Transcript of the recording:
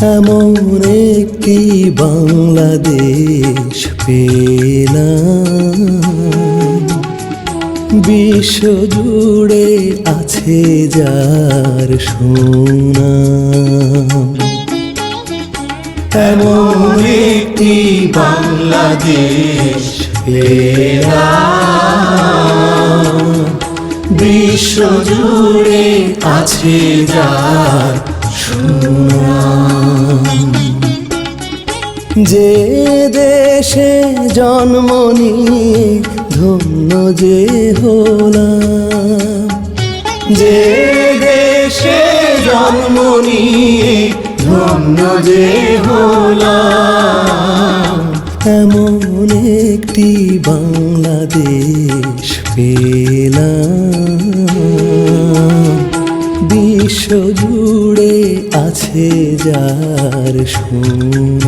এমন একটি বাংলাদেশ পেলাম। বিশ্ব জুড়ে আছে যার সুনাম। এমন একটি বাংলাদেশ বিশ্ব জুড়ে আছে যার সুনাম। যে দেশে জন্ম নিয়ে ধন্য যে হলাম। যে দেশে জন্ম নিয়ে ধন্য যে হলাম। এমন একটি বাংলাদেশ পেলাম। বিশ্ব জুড়ে আছে যার সুনাম।